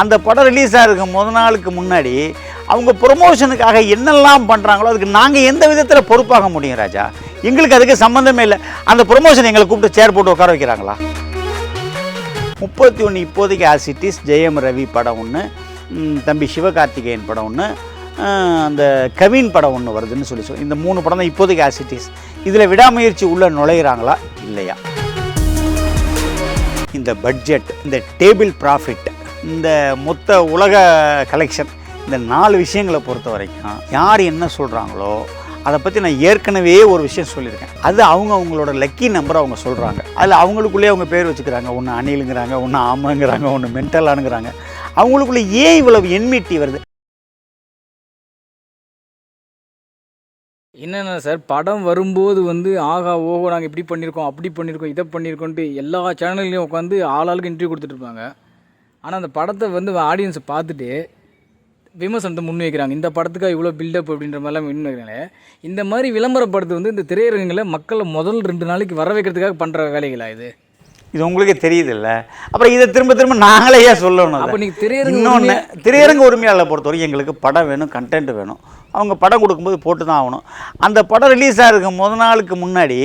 அந்த படம் ரிலீஸ் ஆகிருக்கு முத நாளுக்கு முன்னாடி அவங்க ப்ரொமோஷனுக்காக என்னெல்லாம் பண்ணுறாங்களோ அதுக்கு நாங்கள் எந்த விதத்தில் பொறுப்பாக முடியும் ராஜா? எங்களுக்கு அதுக்கு சம்மந்தமே இல்லை. அந்த ப்ரொமோஷன் எங்களை கூப்பிட்டு சேர் போட்டு உட்கார வைக்கிறாங்களா? முப்பத்தி ஒன்று இப்போதைக்கு ஆசிட்டிஸ் ஜெயம் ரவி படம் ஒன்று தம்பி சிவகார்த்திகேயன் படம் ஒன்று அந்த கவின் படம் ஒன்று வருதுன்னு சொல்லி சொல்லி இந்த மூணு படம் தான் இப்போதைக்கு ஆசிட்டிஸ் இதில் விடாமுயற்சி உள்ளே நுழையிறாங்களா? இல்லையா? இந்த பட்ஜெட் இந்த டேபிள் ப்ராஃபிட் இந்த மொத்த உலக கலெக்ஷன் இந்த நாலு விஷயங்களை பொறுத்த வரைக்கும் யார் என்ன சொல்கிறாங்களோ அதை பற்றி நான் ஏற்கனவே ஒரு விஷயம் சொல்லியிருக்கேன். அது அவங்க அவங்களோட லக்கி நம்பர் அவங்க சொல்கிறாங்க அதில் அவங்களுக்குள்ளேயே அவங்க பேர் வச்சுக்கிறாங்க. ஒன்று அணிலுங்கிறாங்க ஒன்று ஆமாங்கிறாங்க ஒன்று மென்டலானுங்கிறாங்க அவங்களுக்குள்ளே ஏன் இவ்வளவு என்மிட்டி வருது? என்னென்ன சார் படம் வரும்போது வந்து ஆகா ஓஹோ நாங்கள் இப்படி பண்ணியிருக்கோம் அப்படி பண்ணியிருக்கோம் இதை பண்ணியிருக்கோன்ட்டு எல்லா சேனல்லையும் உட்காந்து ஆளாளுக்கு இன்டர்வியூ கொடுத்துட்ருப்பாங்க ஆனால் அந்த படத்தை வந்து ஆடியன்ஸை பார்த்துட்டு விமர்சனத்தை முன் வைக்கிறாங்க இந்த படத்துக்காக இவ்வளோ பில்டப் அப்படின்ற மாதிரிலாம் முன் வைக்கிறாங்களே. இந்த மாதிரி விளம்பரப்படுத்து வந்து இந்த திரையரங்குகளை மக்களை முதல் ரெண்டு நாளைக்கு வர வைக்கிறதுக்காக பண்ணுற வேலைகளா இது? இது உங்களுக்கே தெரியுதுல்ல. அப்புறம் இதை திரும்ப திரும்ப நாங்களே சொல்லணும் அப்போ? நீங்கள் திரையரங்கு இன்னொன்று திரையரங்கு உரிமையாளரை பொறுத்தவரைக்கும் எங்களுக்கு படம் வேணும் கண்டென்ட் வேணும். அவங்க படம் கொடுக்கும்போது போட்டு தான் ஆகணும். அந்த படம் ரிலீஸ் ஆகிருக்க முத நாளுக்கு முன்னாடி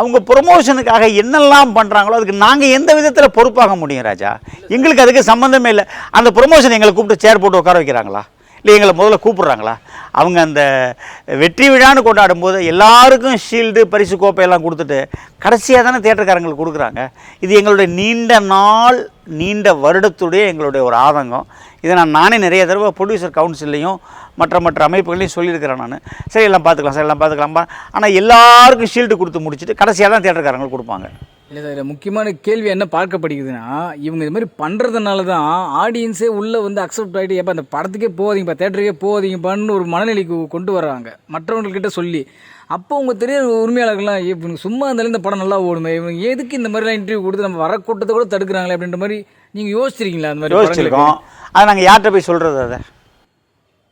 அவங்க ப்ரொமோஷனுக்காக என்னெல்லாம் பண்ணுறாங்களோ அதுக்கு நாங்கள் எந்த விதத்தில் பொறுப்பாக முடியும் ராஜா? எங்களுக்கு அதுக்கு சம்மந்தமே இல்லை. அந்த ப்ரொமோஷன் எங்களை கூப்பிட்டு சேர் போட்டு உட்கார வைக்கிறாங்களா? இல்லை எங்களை முதல்ல கூப்பிட்றாங்களா? அவங்க அந்த வெற்றி விழான்னு கொண்டாடும் போது எல்லாருக்கும் ஷீல்டு பரிசு கோப்பையெல்லாம் கொடுத்துட்டு கடைசியாக தானே தேட்டருக்காரங்களுக்கு கொடுக்குறாங்க. இது எங்களுடைய நீண்ட நாள் நீண்ட வருடத்துடைய எங்களுடைய ஒரு ஆதங்கம். இதை நான் நானே நிறைய தடவை ப்ரொடியூசர் கவுன்சில்லையும் மற்ற மற்ற அமைப்புகளையும் சொல்லியிருக்கிறேன் நான். சரி எல்லாம் பார்த்துக்கலாம் சரி எல்லாம் பார்த்துக்கலாம்பா ஆனால் எல்லாருக்கும் ஷீல்டு கொடுத்து முடிச்சுட்டு கடைசியாக தான் தேட்டருக்காரங்களுக்கு கொடுப்பாங்க. இல்லை சார் முக்கியமான கேள்வி என்ன பார்க்கப்படுகிறதுனா இவங்க இது மாதிரி பண்ணுறதுனால தான் ஆடியன்ஸே உள்ளே வந்து அக்செப்ட் ஆகிட்டு எப்போ அந்த படத்துக்கே போகாதீங்கப்பா தேட்டருக்கே போகாதீங்கப்பான்னு ஒரு மனநிலைக்கு கொண்டு வர்றாங்க. மற்றவங்கக்கிட்ட சொல்லி. அப்போ உங்கள் தெரிய உரிமையாளர்கள்லாம் இவங்க சும்மா இருந்தாலும் இந்த படம் நல்லா ஓடுமே இவங்க எதுக்கு இந்த மாதிரிலாம் இன்டர்வியூ கொடுத்து நம்ம வர கூட்டத்தை கூட தடுக்கிறாங்களே? அப்படின்ற மாதிரி நீங்கள் யோசிச்சிருக்கீங்களா அந்த மாதிரி? யோசிச்சிருக்கோம். அதை நாங்கள் யார்கிட்ட போய் சொல்கிறது அதை?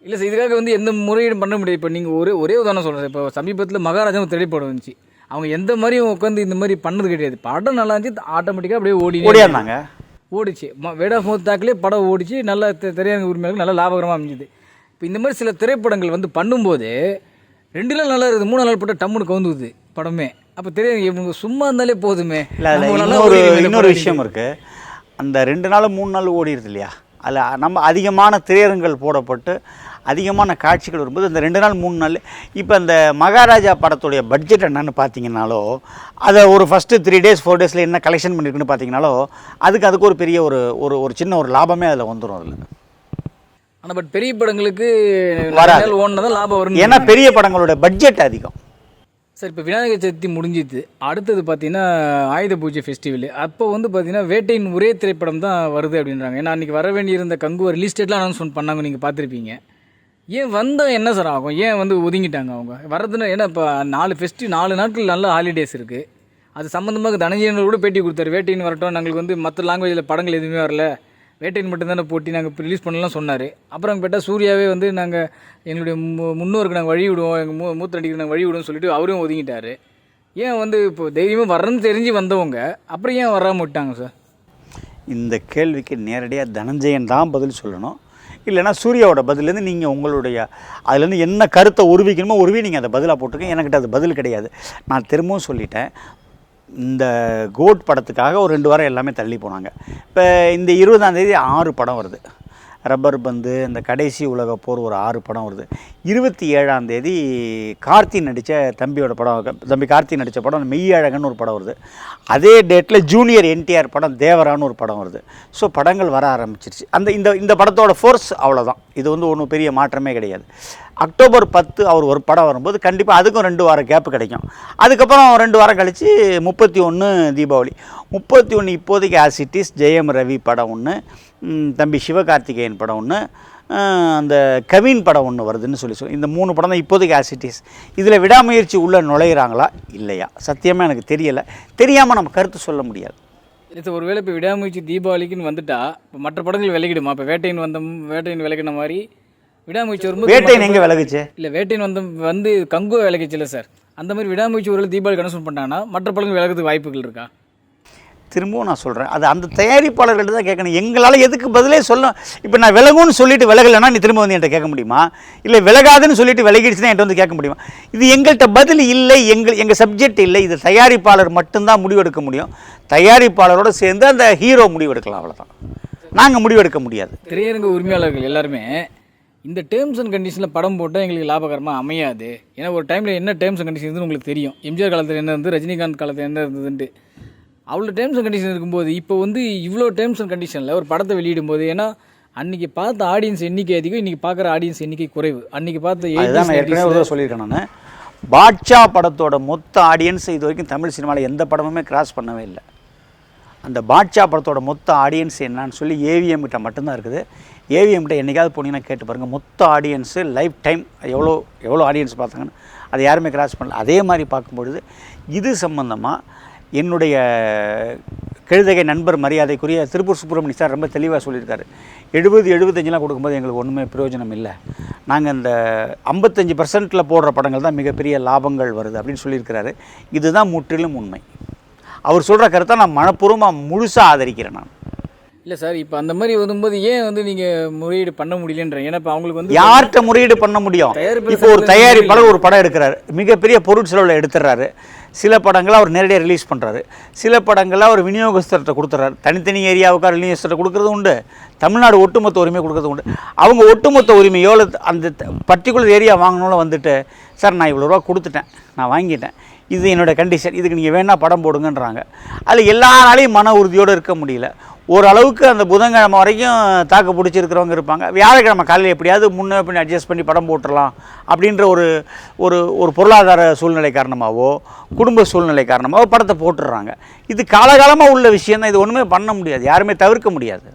இல்லை சார் இதுக்காக வந்து எந்த முறையீடும் பண்ண முடியாது. இப்போ நீங்கள் ஒரே ஒரே உதாரணம் சொல்கிறேன் இப்போ சமீபத்தில் மகாராஜா ஒரு திரைப்படம் வந்துச்சு. அவங்க எந்த மாதிரியும் உட்காந்து இந்த மாதிரி பண்ணது கிடையாது. படம் நல்லா இருந்துச்சு ஆட்டோமேட்டிக்காக அப்படியே ஓடி ஓடியாந்தாங்க ஓடிச்சு. வேட் ஆஃப் மவுத் தாக்கிலே படம் ஓடிச்சு நல்ல திரையரங்கு உரிமையாளர்கள் நல்ல லாபகரமாக அமைஞ்சுது. இப்போ இந்த மாதிரி சில திரைப்படங்கள் வந்து பண்ணும்போது ரெண்டு நாள் நல்லா இருக்குது மூணு நாள் போட்டால் டம்முன்னு கவுந்துக்குது படமே. அப்போ திரையரங்கு இவங்க சும்மா இருந்தாலே போதுமே. நல்லா இன்னொரு விஷயம் இருக்குது அந்த ரெண்டு நாள் மூணு நாள் ஓடிடுது இல்லையா? அதில் நம்ம அதிகமான திரையரங்குகள் போடப்பட்டு அதிகமான காட்சிகள் வரும்போது இந்த ரெண்டு நாள் மூணு நாள் இப்போ இந்த மகாராஜா படத்துடைய பட்ஜெட் என்னன்னு பார்த்தீங்கன்னாலோ அதை ஒரு ஃபஸ்ட்டு த்ரீ டேஸ் ஃபோர் டேஸில் என்ன கலெக்ஷன் பண்ணியிருக்குன்னு பார்த்தீங்கனாலோ அதுக்கு அதுக்கு ஒரு பெரிய ஒரு ஒரு ஒரு சின்ன ஒரு லாபமே அதில் வந்துடும் அதில். ஆனால் பட் பெரிய படங்களுக்கு வராது. ஓடினதான் லாபம் வரும் ஏன்னா பெரிய படங்களோட பட்ஜெட் அதிகம். சார் இப்போ விநாயகர் சதுர்த்தி முடிஞ்சிது. அடுத்தது பார்த்தீங்கன்னா ஆயுத பூஜை ஃபெஸ்டிவல் அப்போ வந்து பார்த்தீங்கன்னா வேட்டையின் ஒரே திரைப்படம் தான் வருது அப்படின்றாங்க. ஏன்னா அன்றைக்கி வர வேண்டியிருந்த கங்குவா ரிலீஸ் டேட்லாம் அனௌன்ஸ்மெண்ட் பண்ணாங்க நீங்கள் பார்த்துருப்பீங்க ஏன் வந்தால் என்ன சார் ஆகும்? ஏன் வந்து ஒதுங்கிட்டாங்க அவங்க? வரதுன்னு ஏன்னா இப்போ நாலு ஃபெஸ்ட்டு நாலு நாட்கள் நல்ல ஹாலிடேஸ் இருக்குது அது சம்மந்தமாக தனஞ்சயன் கூட பேட்டி கொடுத்தாரு. வேட்டையின் வரட்டும் நாங்களுக்கு வந்து மற்ற லாங்குவேஜில் படங்கள் எதுவுமே வரல. வேட்டையின் மட்டும்தானே போட்டி நாங்கள் ரிலீஸ் பண்ணலாம் சொன்னார். அப்புறம் கேட்டால் சூர்யாவே வந்து நாங்கள் எங்களுடைய மு- முன்னோருக்கு நாங்கள் வழி விடுவோம் எங்கள் மூ மூத்த நடிகருக்கு நாங்கள் வழி விடுவோம்னு சொல்லிட்டு அவரும் ஒதுங்கிட்டார். ஏன் வந்து இப்போ தைரியமாக வரணும்னு தெரிஞ்சு வந்தவங்க அப்புறம் ஏன் வராமல் விட்டாங்க சார் இந்த கேள்விக்கு நேரடியாக தனஞ்சயன் தான் பதில் சொல்லணும். இல்லைன்னா சூர்யாவோட பதிலேருந்து நீங்கள் உங்களுடைய அதுலேருந்து என்ன கருத்தை உருவிக்கணுமோ உருவி நீங்கள் அதை பதிலாக போட்டிருக்கீங்க. என்கிட்ட அது பதில் கிடையாது. நான் திரும்பவும் சொல்லிட்டேன். இந்த கோட் படத்துக்காக ஒரு ரெண்டு வாரம் எல்லாமே தள்ளி போனாங்க. இப்போ இந்த இருபதாம் தேதி ஆறு படம் வருது. ரப்பர் பந்து இந்த கடைசி உலக போர் ஒரு ஆறு படம் வருது. இருபத்தி ஏழாம் தேதி கார்த்தி நடித்த தம்பியோட படம் தம்பி கார்த்தி நடித்த படம் மெய்யழகன் ஒரு படம் வருது. அதே டேட்டில் ஜூனியர் என்டிஆர் படம் தேவரான்னு ஒரு படம் வருது. ஸோ படங்கள் வர ஆரம்பிச்சிருச்சு. அந்த இந்த இந்த படத்தோட ஃபோர்ஸ் அவ்வளோதான் இது வந்து ஒன்றும் பெரிய மாற்றமே கிடையாது. அக்டோபர் பத்து அவர் ஒரு படம் வரும்போது கண்டிப்பாக அதுக்கும் ரெண்டு வாரம் கேப் கிடைக்கும். அதுக்கப்புறம் ரெண்டு வாரம் கழித்து முப்பத்தி ஒன்று தீபாவளி. முப்பத்தி ஒன்று இப்போதைக்கு ஆசிட்டிஸ் ஜெயம் ரவி படம் ஒன்று தம்பி சிவகார்த்திகேயன் படம் ஒன்று அந்த கவின் படம் ஒன்று வருதுன்னு சொல்லி சொல்லி இந்த மூணு படம் தான் இப்போதைக்கு ஆசிட்டிஸ் இதில் விடாமுயற்சி உள்ளே நுழையிறாங்களா? இல்லையா? சத்தியமாக எனக்கு தெரியலை. தெரியாமல் நம்ம கருத்து சொல்ல முடியாது. இது ஒருவேளை இப்போ விடாமுயற்சி தீபாவளிக்குன்னு வந்துட்டா இப்போ மற்ற படங்கள் விலகிடுமா? இப்போ வேட்டையின் வந்த வேட்டையின் விலகின மாதிரி விடாமுயற்சி வரும்போது வேட்டையன் எங்கே விலகுச்சு? இல்லை வேட்டையின் வந்து வந்து கங்குவா விலகிச்சுல சார். அந்த மாதிரி விடாமுயற்சி ஒரு தீபாவளி கனெக்ஷன் பண்ணிட்டாங்கன்னா மற்ற படங்கள் விலகிறதுக்கு வாய்ப்புகள் இருக்கா? திரும்பவும் நான் சொல்கிறேன் அது அந்த தயாரிப்பாளர்கள்ட்ட தான் கேட்கணும். எங்களால் எதுக்கு பதிலே சொல்ல இப்போ நான் விலகும்னு சொல்லிட்டு விலகலைன்னா நீ திரும்ப வந்து என்கிட்ட கேட்க முடியுமா? இல்லை விலகாதுன்னு சொல்லிட்டு விலகிடுச்சுன்னா என்கிட்ட வந்து கேட்க முடியுமா? இது எங்கள்கிட்ட பதில் இல்லை எங்கள் எங்கள் சப்ஜெக்ட் இல்லை. இது தயாரிப்பாளர் மட்டும்தான் முடிவெடுக்க முடியும். தயாரிப்பாளரோடு சேர்ந்து அந்த ஹீரோ முடிவெடுக்கலாம் அவ்வளோதான் நாங்கள் முடிவெடுக்க முடியாது. திரையரங்க உரிமையாளர்கள் எல்லாருமே இந்த டேர்ம்ஸ் அண்ட் கண்டிஷனில் படம் போட்டால் எங்களுக்கு லாபகரமாக அமையாது. ஏன்னா ஒரு டைமில் என்ன டேர்ம்ஸ் அண்ட் கண்டிஷன் இருந்துன்னு உங்களுக்கு தெரியும். எம்ஜிஆர் காலத்தில் என்ன இருந்து ரஜினிகாந்த் காலத்தில் என்ன இருந்ததுன்ட்டு. அவ்வளோ டேர்ம்ஸ் அண்ட் கண்டிஷன் இருக்கும்போது இப்போ வந்து இவ்வளோ டேர்ம்ஸ் அண்ட் கண்டிஷனில் ஒரு படத்தை வெளியிடும் போது ஏன்னா அன்றைக்கி பார்த்த ஆடியன்ஸ் எண்ணிக்கை அதிகம் இன்றைக்கி பார்க்குற ஆடியன்ஸ் எண்ணிக்கை குறைவு. அன்றைக்கி பார்த்த அதுதான் நான் 80s, ஏற்கனவே 90s ஒரு தடவை சொல்லியிருக்கேன் நான். பாட்ஷா படத்தோட மொத்த ஆடியன்ஸ் இது வரைக்கும் தமிழ் சினிமாவில் எந்த படமுமே கிராஸ் பண்ணவே இல்லை. அந்த பாட்ஷா படத்தோட மொத்த ஆடியன்ஸ் என்னன்னு சொல்லி ஏவிஎம் கிட்ட மட்டும்தான் இருக்குது. ஏவிஎம் கிட்ட என்னைக்காவது போனீங்கன்னா கேட்டு பாருங்கள் மொத்த ஆடியன்ஸு லைஃப் டைம் எவ்வளோ எவ்வளோ ஆடியன்ஸ் பார்த்தாங்கன்னு அதை யாருமே கிராஸ் பண்ணல. அதே மாதிரி பார்க்கும்பொழுது இது சம்பந்தமாக என்னுடைய கழுதகை நண்பர் மரியாதைக்குரிய திருப்பூர் சுப்பிரமணிய சார் ரொம்ப தெளிவாக சொல்லியிருக்காரு. எழுபது எழுபத்தஞ்செலாம் கொடுக்கும்போது எங்களுக்கு ஒன்றுமே பிரயோஜனம் இல்லை. நாங்கள் இந்த ஐம்பத்தஞ்சு பர்சன்ட்டில் போடுற படங்கள் தான் மிகப்பெரிய லாபங்கள் வருது அப்படின்னு சொல்லியிருக்கிறாரு. இதுதான் முற்றிலும் உண்மை. அவர் சொல்கிற கருத்தை நான் மனப்பூர்வமாக முழுசாக ஆதரிக்கிறேன் நான். இல்லை சார் இப்போ அந்த மாதிரி வரும்போது ஏன் வந்து நீங்கள் முறையீடு பண்ண முடியலன்ற ஏன்னா இப்போ அவங்களுக்கு வந்து யார்கிட்ட முறையீடு பண்ண முடியும்? இப்போ ஒரு தயாரிப்பாளர் ஒரு படம் எடுக்கிறாரு. மிகப்பெரிய பொருட்செலவில் எடுத்துடுறாரு சில படங்களை அவர் நேரடியாக ரிலீஸ் பண்ணுறாரு சில படங்களை அவர் விநியோகஸ்தர்கிட்ட கொடுத்துறாரு. தனித்தனி ஏரியாவுக்கு விநியோகஸ்தர்கிட்ட கொடுக்குறது உண்டு. தமிழ்நாடு ஒட்டுமொத்த உரிமை கொடுக்குறது உண்டு. அவங்க ஒட்டுமொத்த உரிமையோ அல்லது அந்த பர்டிகுலர் ஏரியா வாங்கணும்னு வந்துட்டு சார் நான் இவ்வளோ ரூபா கொடுத்துட்டேன். நான் வாங்கிட்டேன். இது என்னோட கண்டிஷன் இதுக்கு நீங்கள் வேணால் படம் போடுங்கன்றாங்க. அதில் எல்லா நாளையும் மன உறுதியோடு இருக்க முடியல. ஓரளவுக்கு அந்த புதன்கிழமை வரைக்கும் தாக்கு பிடிச்சிருக்கிறவங்க இருப்பாங்க. வியாழக்கிழமை காலையில் எப்படியாவது முன்னே பின் அட்ஜஸ்ட் பண்ணி படம் போட்டுடலாம் அப்படின்ற ஒரு ஒரு ஒரு பொருளாதார சூழ்நிலை காரணமாகவோ குடும்ப சூழ்நிலை காரணமாகவோ படத்தை போட்டுடுறாங்க இது காலகாலமாக உள்ள விஷயம் தான். இது ஒன்றுமே பண்ண முடியாது. யாருமே தவிர்க்க முடியாது.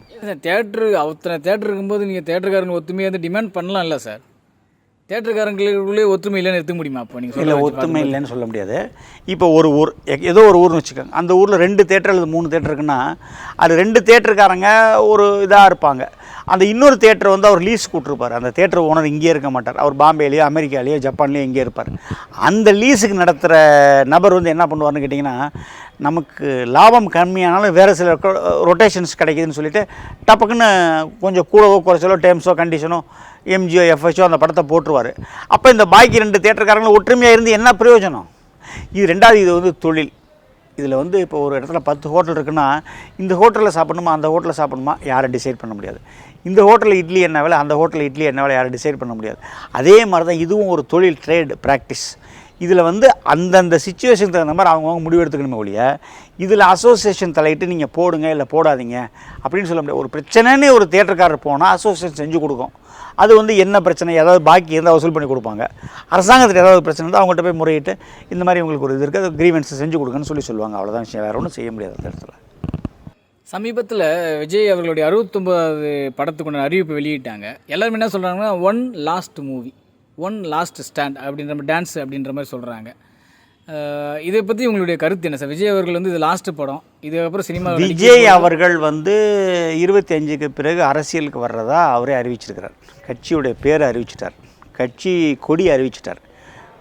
தேட்டரு அத்தனை தேட்டர் இருக்கும்போது நீங்கள் தேட்டருக்காரன் ஒத்துமையாக வந்து டிமாண்ட் பண்ணலாம் இல்லை சார் தேட்டருக்காரங்களுக்குள்ளே ஒற்றுமை இல்லைன்னு எடுத்துக்க முடியுமா அப்போ? நீங்கள் இல்லை ஒத்துமை இல்லைன்னு சொல்ல முடியாது. இப்போ ஒரு ஊர் ஏதோ ஒரு ஊர்னு வச்சுக்கோங்க. அந்த ஊரில் ரெண்டு தேட்டர் அல்லது மூணு தேட்டர் இருக்குன்னா அது ரெண்டு தேட்டருக்காரங்க ஒரு இதாக இருப்பாங்க. அந்த இன்னொரு தேட்டர் வந்து அவர் லீஸ் கூட்டிருப்பார். அந்த தேட்டர் ஓனர் இங்கேயே இருக்க மாட்டார். அவர் பாம்பேலேயோ அமெரிக்காலேயோ ஜப்பான்லேயோ இங்கே இருப்பார். அந்த லீஸுக்கு நடத்துகிற நபர் வந்து என்ன பண்ணுவார்னு கேட்டிங்கன்னா நமக்கு லாபம் கம்மியானாலும் வேறு சில ரொட்டேஷன்ஸ் கிடைக்குதுன்னு சொல்லிட்டு டப்புக்குன்னு கொஞ்சம் கூடவோ குறைச்சலோ டேர்ம்ஸோ கண்டிஷனோ எம்ஜிஓ எஃப்ஹெச்ஓ அந்த படத்தை போட்டுருவார். அப்போ இந்த பாக்கி ரெண்டு தேட்டருக்காரங்களும் ஒற்றுமையாக இருந்து என்ன பிரயோஜனம்? இது ரெண்டாவது இது வந்து தொழில். இதில் வந்து இப்போ ஒரு இடத்துல பத்து ஹோட்டல் இருக்குன்னா இந்த ஹோட்டலில் சாப்பிடணுமா அந்த ஹோட்டலில் சாப்பிடணுமா யாரும் டிசைட் பண்ண முடியாது. இந்த ஹோட்டலில் இட்லி என்ன வேலை அந்த ஹோட்டலில் இட்லி என்ன வேலை யாரும் டிசைட் பண்ண முடியாது. அதே மாதிரி தான் இதுவும் ஒரு தொழில் ட்ரேட் ப்ராக்டிஸ் இதில் வந்து அந்தந்த சுச்சுவேஷனுக்கு தகுந்த மாதிரி அவங்கவுங்க முடிவு எடுத்துக்கணுமே ஒழிய இதில் அசோசியேஷன் தலையிட்டு நீங்கள் போடுங்க இல்லை போடாதீங்க அப்படின்னு சொல்ல முடியாது. ஒரு பிரச்சனைன்னு ஒரு தேட்டருக்காரர் போனால் அசோசியேஷன் செஞ்சு கொடுக்கும். அது வந்து என்ன பிரச்சனை? ஏதாவது பாக்கி இருந்தால் வசூல் பண்ணி கொடுப்பாங்க. அரசாங்கத்தில் ஏதாவது பிரச்சனை இருந்தால் அவங்கள்ட்ட போய் முறையிட்டு இந்த மாதிரி உங்களுக்கு ஒரு இது இருக்குது அது கிரீவன்ஸ் செஞ்சு கொடுங்கன்னு சொல்லி சொல்லுவாங்க. அவ்வளோதான் விஷயம். வேறு ஒன்றும் செய்ய முடியாது அந்த இடத்துல. சமீபத்தில் விஜய் அவர்களுடைய அறுபத்தொம்பதாவது படத்துக்குண்டான அறிவிப்பு வெளியிட்டாங்க. எல்லாருமே என்ன சொல்கிறாங்கன்னா one last movie one last stand அப்படின்ற மாதிரி டான்ஸ் அப்படின்ற மாதிரி சொல்கிறாங்க இதை பற்றி உங்களுடைய கருத்து என்ன சார் விஜய் அவர்கள் வந்து இது லாஸ்ட் படம். இதுக்கப்புறம் சினிமா விஜய் அவர்கள் வந்து இருபத்தி அஞ்சுக்கு பிறகு அரசியலுக்கு வர்றதா அவரே அறிவிச்சிருக்கிறார். கட்சியுடைய பேரை அறிவிச்சிட்டார். கட்சி கொடி அறிவிச்சிட்டார்.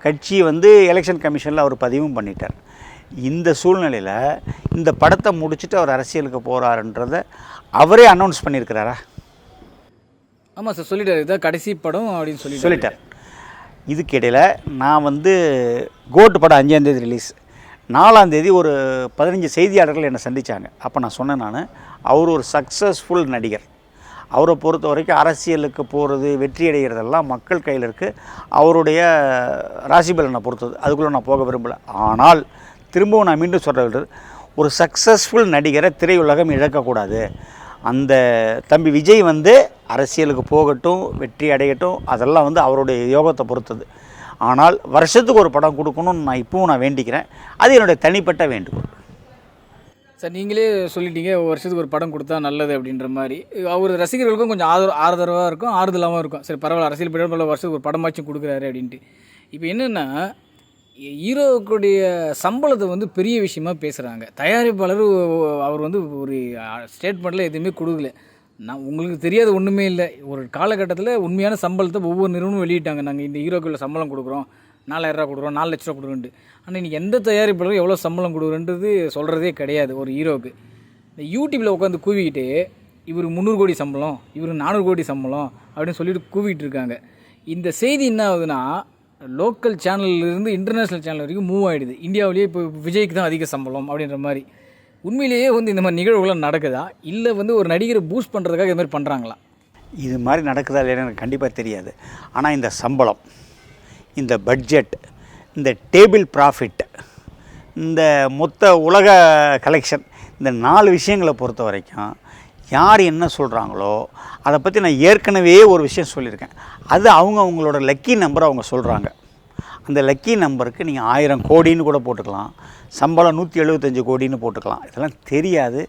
கட்சி வந்து எலெக்ஷன் கமிஷனில் அவர் பதிவும் பண்ணிட்டார். இந்த சூழ்நிலையில் இந்த படத்தை முடிச்சுட்டு அவர் அரசியலுக்கு போகிறாருன்றத அவரே அனௌன்ஸ் பண்ணியிருக்கிறாரா? ஆமாம் சார் சொல்லிட்டாரு. இதான் கடைசி படம் அப்படின்னு சொல்லிட்டு சொல்லிட்டார். இதுக்கிடையில் நான் வந்து கோட்டு படம் அஞ்சாந்தேதி ரிலீஸ் நாலாந்தேதி ஒரு பதினஞ்சு செய்தியாளர்கள் என்னை சந்தித்தாங்க அப்போ நான் சொன்னேன் நான் அவர் ஒரு சக்ஸஸ்ஃபுல் நடிகர். அவரை பொறுத்த வரைக்கும் அரசியலுக்கு போகிறது வெற்றி அடைகிறதெல்லாம் மக்கள் கையில் இருக்குது அவருடைய ராசிபலனை பொறுத்தது அதுக்குள்ளே நான் போக விரும்பலை. ஆனால் திரும்பவும் நான் மீண்டும் சொல்கிறது ஒரு சக்ஸஸ்ஃபுல் நடிகரை திரையுலகம் இழக்கக்கூடாது. அந்த தம்பி விஜய் வந்து அரசியலுக்கு போகட்டும் வெற்றி அடையட்டும் அதெல்லாம் வந்து அவருடைய யோகத்தை பொறுத்தது. ஆனால் வருஷத்துக்கு ஒரு படம் கொடுக்கணும்னு நான் இப்பவும் நான் வேண்டிக்கிறேன். அது என்னுடைய தனிப்பட்ட வேண்டுகோள். சார் நீங்களே சொல்லிட்டீங்க ஒரு வருஷத்துக்கு ஒரு படம் கொடுத்தா நல்லது அப்படின்ற மாதிரி. அவர் ரசிகர்களுக்கும் கொஞ்சம் ஆதரவு ஆதரவாக இருக்கும் ஆறுதலாகவும் இருக்கும். சரி பரவாயில்ல அரசியல் படம் வருஷத்துக்கு ஒரு படமாச்சும் கொடுக்குறாரு அப்படின்ட்டு. இப்போ என்னென்னா ஹீரோவுக்குடைய சம்பளத்தை வந்து பெரிய விஷயமா பேசுகிறாங்க தயாரிப்பாளர் அவர் வந்து ஒரு ஸ்டேட்மெண்ட்டில் எதுவுமே கொடுக்கல. நான் உங்களுக்கு தெரியாத ஒன்றுமே இல்லை. ஒரு காலகட்டத்தில் உண்மையான சம்பளத்தை ஒவ்வொரு நிறுவனமும் வெளியிட்டாங்க. நாங்கள் இந்த ஹீரோக்குள்ள சம்பளம் கொடுக்குறோம். நாலாயிரரூவா கொடுக்குறோம். நாலு லட்ச ரூபா ஆனால் இன்றைக்கி எந்த தயாரிப்பாளரும் எவ்வளோ சம்பளம் கொடுக்குறன்றது சொல்கிறதே கிடையாது ஒரு ஹீரோவுக்கு இந்த யூடியூப்பில் உட்காந்து கூவிக்கிட்டு இவர் முந்நூறு கோடி சம்பளம் இவர் நானூறு கோடி சம்பளம் அப்படின்னு சொல்லிட்டு கூவிட்டு இருக்காங்க. இந்த செய்தி என்ன ஆகுதுன்னா லோக்கல் சேனல்லேருந்து இன்டர்நேஷ்னல் சேனல் வரைக்கும் மூவ் ஆகிடுது இந்தியாவிலேயே இப்போ விஜய்க்கு தான் அதிக சம்பளம் அப்படின்ற மாதிரி. உண்மையிலேயே வந்து இந்த மாதிரி நிகழ்வுகள்லாம் நடக்குதா? இல்லை வந்து ஒரு நடிகரை பூஸ்ட் பண்ணுறதுக்காக இது மாதிரி பண்ணுறாங்களா இது மாதிரி நடக்குதா இல்லைன்னு எனக்கு கண்டிப்பாக தெரியாது. ஆனால் இந்த சம்பளம் இந்த பட்ஜெட் இந்த டேபிள் ப்ராஃபிட் இந்த மொத்த உலக கலெக்ஷன் இந்த நாலு விஷயங்களை பொறுத்த வரைக்கும் யார் என்ன சொல்கிறாங்களோ அதை பற்றி நான் ஏற்கனவே ஒரு விஷயம் சொல்லியிருக்கேன். அது அவங்க அவங்களோட லக்கி நம்பரை அவங்க சொல்கிறாங்க அந்த லக்கி நம்பருக்கு நீங்கள் ஆயிரம் கோடின்னு கூட போட்டுக்கலாம். சம்பளம் நூற்றி எழுபத்தஞ்சு கோடின்னு போட்டுக்கலாம். இதெல்லாம் தெரியாது.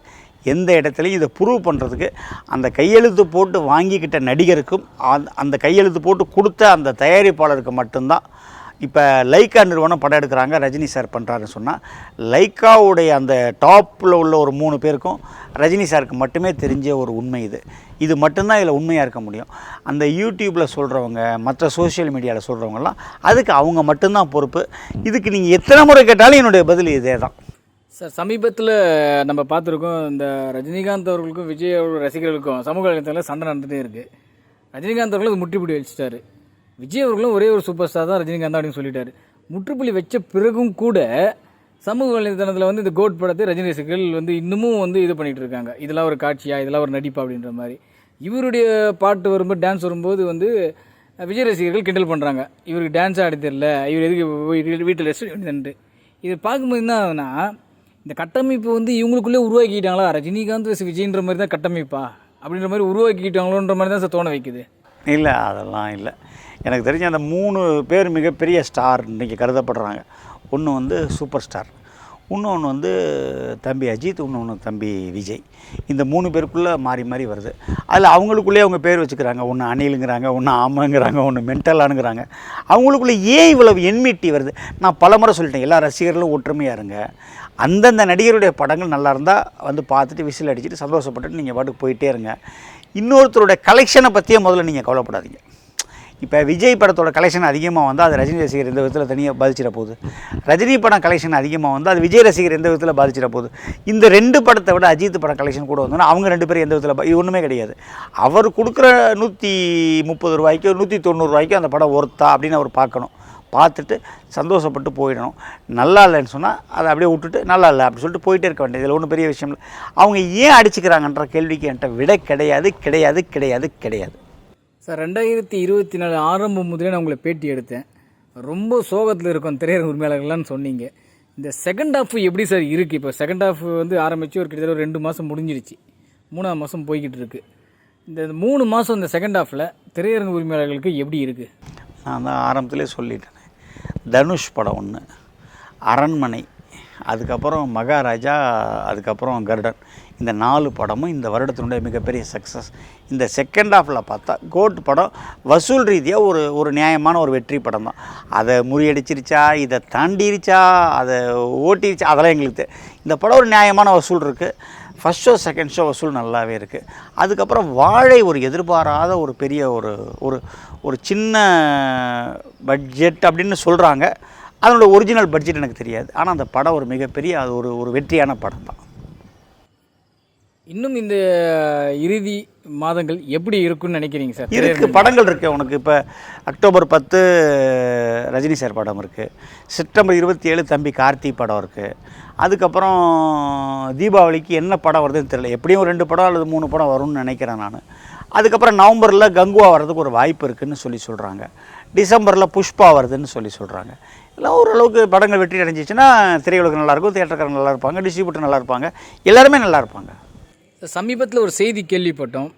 எந்த இடத்துலையும் இதை ப்ரூவ் பண்ணுறதுக்கு அந்த கையெழுத்து போட்டு வாங்கிக்கிட்ட நடிகருக்கும் அந்த அந்த கையெழுத்து போட்டு கொடுத்த அந்த தயாரிப்பாளருக்கு மட்டும்தான் இப்போ லைக்கா நிறுவனம் படம் எடுக்கிறாங்க ரஜினி சார் பண்ணுறாருன்னு சொன்னால் லைக்காவுடைய அந்த டாப்பில் உள்ள ஒரு மூணு பேருக்கும் ரஜினி சாருக்கு மட்டுமே தெரிஞ்ச ஒரு உண்மை இது. இது மட்டும்தான் இதில் உண்மையாக இருக்க முடியும். அந்த யூடியூப்பில் சொல்கிறவங்க மற்ற சோஷியல் மீடியாவில் சொல்கிறவங்கலாம் அதுக்கு அவங்க மட்டும்தான் பொறுப்பு. இதுக்கு நீங்கள் எத்தனை முறை கேட்டாலும் என்னுடைய பதில் இதே தான் சார் சமீபத்தில் நம்ம பார்த்துருக்கோம் இந்த ரஜினிகாந்த் அவர்களுக்கும் விஜய் அவர்கள் ரசிகர்களுக்கும் சமூக வலைத்தளத்தில் சண்டை நடந்துகிட்டே இருக்குது ரஜினிகாந்த் அவர்களும் அது முற்றுப்புள்ளி வச்சுட்டாரு விஜய் அவர்களும் ஒரே ஒரு சூப்பர் ஸ்டார் தான் ரஜினிகாந்த் அப்படின்னு சொல்லிட்டாரு. முற்றுப்புள்ளி வச்ச பிறகும் கூட சமூக வலைதளத்தில் வந்து இந்த கோட் படத்தை ரஜினி ரசிகர்கள் வந்து இன்னமும் வந்து இது பண்ணிகிட்டு இருக்காங்க. இதெல்லாம் ஒரு காட்சியா? இதெல்லாம் ஒரு நடிப்பா? அப்படின்ற மாதிரி. இவருடைய பாட்டு வரும்போது டான்ஸ் வரும்போது வந்து விஜய் ரசிகர்கள் கிண்டல் பண்ணுறாங்க இவருக்கு டான்ஸ் ஆடி தெரில இவர் எதுக்கு வீட்டில் ரெஸ்ட் பண்ணிட்டு இது பார்க்கும்போது என்ன ஆகுதுன்னா இந்த கட்டமைப்பு வந்து இவங்களுக்குள்ளே உருவாக்கிட்டாங்களா? ரஜினிகாந்த் விஜய்ன்ற மாதிரி தான் கட்டமைப்பா? அப்படின்ற மாதிரி உருவாக்கிட்டாங்களோன்ற மாதிரி தான் சார் தோண வைக்குது. இல்லை அதெல்லாம் இல்லை. எனக்கு தெரிஞ்ச அந்த மூணு பேர் மிகப்பெரிய ஸ்டார் இன்றைக்கி கருதப்படுறாங்க. ஒன்று வந்து சூப்பர் ஸ்டார் இன்னொன்று வந்து தம்பி அஜித் இன்னொன்று தம்பி விஜய். இந்த மூணு பேருக்குள்ளே மாறி மாறி வருது. அதில் அவங்களுக்குள்ளேயே அவங்க பேர் வச்சுக்கிறாங்க. ஒன்று அணிலுங்கிறாங்க ஒன்று ஆமாங்கிறாங்க ஒன்று மென்டலானுங்கிறாங்க அவங்களுக்குள்ளே ஏன் இவ்வளவு என்மிட்டி வருது? நான் பல முறை சொல்லிட்டேன் எல்லா ரசிகர்களும் ஒற்றுமையாக இருங்க. அந்தந்த நடிகருடைய படங்கள் நல்லா இருந்தால் வந்து பார்த்துட்டு விசில் அடிச்சுட்டு சந்தோஷப்பட்டுட்டு நீங்கள் பாட்டுக்கு போயிட்டே இருங்க. இன்னொருத்தருடைய கலெக்ஷனை பற்றியே முதல்ல நீங்கள் கவலைப்படாதீங்க. இப்போ விஜய் படத்தோட கலெக்ஷன் அதிகமாக வந்தால் அது ரஜினி ரசிகர் எந்த விதத்தில் தனியாக பாதிச்சிட போகுது? ரஜினி படம் கலெக்ஷன் அதிகமாக வந்தால் அது விஜய் ரசிகர் எந்த விதத்தில் பாதிச்சிட போகுது? இந்த ரெண்டு படத்தை விட அஜித் படம் கலெக்ஷன் கூட வந்தோன்னா அவங்க ரெண்டு பேரும் எந்த விதத்தில் இது ஒன்றுமே கிடையாது. அவர் கொடுக்குற நூற்றி முப்பது ரூபாய்க்கோ நூற்றி தொண்ணூறுரூவாய்க்கோ அந்த படம் ஒர்த்தா அப்படின்னு அவர் பார்க்கணும். பார்த்துட்டு சந்தோஷப்பட்டு போயிடணும். நல்லா இல்லைன்னு சொன்னால் அதை அப்படியே விட்டுட்டு நல்லா இல்லை அப்படி சொல்லிட்டு போயிட்டே இருக்க வேண்டியது. இதில் ஒன்றும் பெரிய விஷயம் இல்லை. அவங்க ஏன் அடிச்சுக்கிறாங்கன்ற கேள்விக்கு என்கிட்ட விடை கிடையாது கிடையாது கிடையாது கிடையாது. சார் ரெண்டாயிரத்தி இருபத்தி நாலு ஆரம்பம் முதலே நான் உங்களை பேட்டி எடுத்தேன். ரொம்ப சோகத்தில் இருக்கும் திரையரங்க உரிமையாளர்கள்னு சொன்னீங்க. இந்த செகண்ட் ஹாஃப் எப்படி சார் இருக்குது இப்போ செகண்ட் ஹாஃப் வந்து ஆரம்பித்து ஒரு கிட்டத்தட்ட ஒரு ரெண்டு மாதம் முடிஞ்சிருச்சு. மூணாவது மாதம் போய்கிட்டு இருக்கு. இந்த மூணு மாதம் இந்த செகண்ட் ஹாஃபில் திரையரங்க உரிமையாளர்களுக்கு எப்படி இருக்குது நான் தான் ஆரம்பத்திலே சொல்லிட்டேன். தனுஷ் படம் ஒன்று அரண்மனை அதுக்கப்புறம் மகாராஜா அதுக்கப்புறம் கருடன். இந்த நாலு படமும் இந்த வருடத்தினுடைய மிகப்பெரிய சக்ஸஸ் இந்த செகண்ட் ஹாஃபில் பார்த்தா கோட் படம் வசூல் ரீதியாக ஒரு ஒரு நியாயமான ஒரு வெற்றி படம் தான். அதை முறியடிச்சிருச்சா இதை தாண்டிருச்சா அதை ஓட்டிருச்சா அதெல்லாம் எங்களுக்கு இந்த படம் ஒரு நியாயமான வசூல் இருக்குது ஃபஸ்ட் ஷோ செகண்ட் ஷோ வசூல் நல்லாவே இருக்குது அதுக்கப்புறம் வாழை ஒரு எதிர்பாராத ஒரு பெரிய ஒரு ஒரு ஒரு சின்ன பட்ஜெட் அப்படின்னு சொல்கிறாங்க அதனோட ஒரிஜினல் பட்ஜெட் எனக்கு தெரியாது. ஆனால் அந்த படம் ஒரு மிகப்பெரிய அது ஒரு ஒரு வெற்றியான படம் தான் இன்னும் இந்த இறுதி மாதங்கள் எப்படி இருக்குன்னு நினைக்கிறீங்க சார்? இருக்கு. படங்கள் இருக்குது உனக்கு இப்போ அக்டோபர் பத்து ரஜினி சார் படம் இருக்குது செப்டம்பர் இருபத்தி ஏழு தம்பி கார்த்தி படம் இருக்குது அதுக்கப்புறம் தீபாவளிக்கு என்ன படம் வருதுன்னு தெரியல. எப்படியும் ரெண்டு படம் அல்லது மூணு படம் வரும்னு நினைக்கிறேன் நான். அதுக்கப்புறம் நவம்பரில் கங்குவா வர்றதுக்கு ஒரு வாய்ப்பு இருக்குன்னு சொல்லி சொல்கிறாங்க டிசம்பரில் புஷ்பா வருதுன்னு சொல்லி சொல்கிறாங்க எல்லாம் ஓரளவுக்கு படங்கள் வெற்றி அடைஞ்சிச்சுன்னா திரையுலகம் நல்லாயிருக்கும் தியேட்டர்காரங்க நல்லா இருப்பாங்க டிஸ்ட்ரிபியூட்டர் நல்லா இருப்பாங்க எல்லாருமே நல்லா இருப்பாங்க. சமீபத்தில் ஒரு செய்தி கேள்விப்பட்டோம்.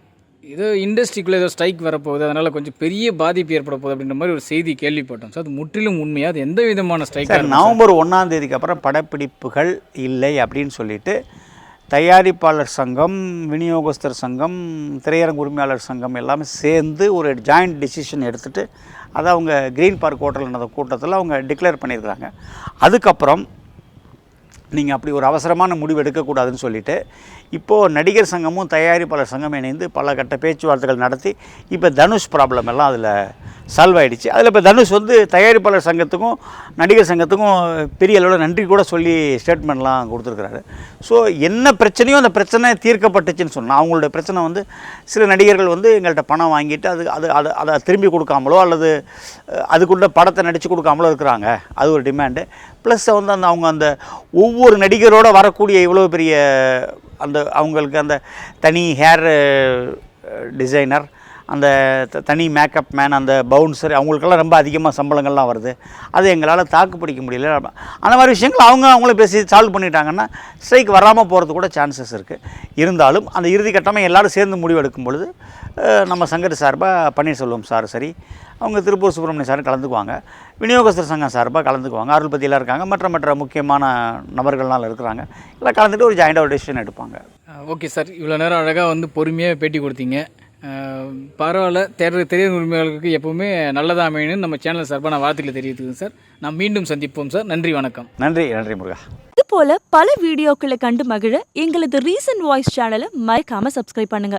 ஏதோ இண்டஸ்ட்ரிக்குள்ளே ஏதோ ஸ்ட்ரைக் வரப்போகுது அதனால் கொஞ்சம் பெரிய பாதிப்பு ஏற்பட போகுது அப்படின்ற மாதிரி ஒரு செய்தி கேள்விப்பட்டோம். சார் அது முற்றிலும் உண்மையா? அது எந்த விதமான ஸ்ட்ரைக் நவம்பர் ஒன்றாம் தேதிக்கு அப்புறம் படப்பிடிப்புகள் இல்லை அப்படின்னு சொல்லிட்டு தயாரிப்பாளர் சங்கம் விநியோகஸ்தர் சங்கம் திரையரங்கு உரிமையாளர் சங்கம் எல்லாமே சேர்ந்து ஒரு ஜாயிண்ட் டிசிஷன் எடுத்துட்டு அதை அவங்க க்ரீன் பார்க் ஹோட்டல் நடந்த கூட்டத்தில் அவங்க டிக்ளேர் பண்ணியிருக்கிறாங்க. அதுக்கப்புறம் நீங்கள் அப்படி ஒரு அவசரமான முடிவு எடுக்கக்கூடாதுன்னு சொல்லிவிட்டு இப்போது நடிகர் சங்கமும் தயாரிப்பாளர் சங்கம் இணைந்து பல கட்ட பேச்சுவார்த்தைகள் நடத்தி இப்போ தனுஷ் ப்ராப்ளம் எல்லாம் அதில் சால்வ் ஆகிடுச்சு அதில் இப்போ தனுஷ் வந்து தயாரிப்பாளர் சங்கத்துக்கும் நடிகர் சங்கத்துக்கும் பெரிய அளவில் நன்றி கூட சொல்லி ஸ்டேட்மெண்ட்லாம் கொடுத்துருக்குறாரு. ஸோ என்ன பிரச்சனையோ அந்த பிரச்சனை தீர்க்கப்பட்டுச்சுன்னு சொன்னால் அவங்களோட பிரச்சனை வந்து சில நடிகர்கள் வந்து எங்கள்கிட்ட பணம் வாங்கிட்டு அது அது அதை அதை திரும்பி கொடுக்காமலோ அல்லது அதுக்குள்ள படத்தை நடித்து கொடுக்காமலோ இருக்கிறாங்க. அது ஒரு டிமாண்டு ப்ளஸ் வந்து அந்த அவங்க அந்த ஒவ்வொரு நடிகரோட வரக்கூடிய இவ்வளோ பெரிய அந்த அவங்களுக்கு அந்த தனி ஹேர் டிசைனர் அந்த த- தனி மேக்கப் மேன் அந்த பவுன்சர் அவங்களுக்கெல்லாம் ரொம்ப அதிகமாக சம்பளங்கள்லாம் வருது. அது எங்களால் தாக்கு பிடிக்க முடியல. அந்த மாதிரி விஷயங்கள் அவங்க அவங்கள பேசி சால்வ் பண்ணிட்டாங்கன்னா ஸ்ட்ரைக் வராமல் போகிறது கூட சான்சஸ் இருக்குது இருந்தாலும் அந்த இறுதி கட்டமாக எல்லோரும் சேர்ந்து முடிவு எடுக்கும் பொழுது நம்ம சங்கர் சார்பாக பன்னீர்செல்வம் சார் சரி அவங்க திருப்பூர் சுப்பிரமணியம் சார் கலந்துக்குவாங்க. விநியோகஸ்தர் சங்கம் சார்பாக கலந்துக்குவாங்க. அருள்பதியெல்லாம் இருக்காங்க. மற்ற மற்ற முக்கியமான நபர்கள்லாம் இருக்கிறாங்க. எல்லாம் கலந்துட்டு ஒரு ஜாயிண்டாக ஒரு டெசிஷன் எடுப்பாங்க. ஓகே சார் இவ்வளோ நேரம் அழகாக வந்து பொறுமையாக பேட்டி கொடுத்தீங்க. பரவாயில்ல. தேர்வு தெரியாத உரிமையாளர்களுக்கு எப்போவுமே நல்லதாக அமையணும்னு நம்ம சேனல் சார்பாக நான் வாழ்த்துக்களை தெரிவித்துக்கிறேன் சார். நான் மீண்டும் சந்திப்போம் சார். நன்றி வணக்கம். நன்றி நன்றி முருகா. இது போல பல வீடியோக்களை கண்டு மகிழ எங்களது ரீசன்ட் வாய்ஸ் சேனலை மறக்காம சப்ஸ்கிரைப் பண்ணுங்க.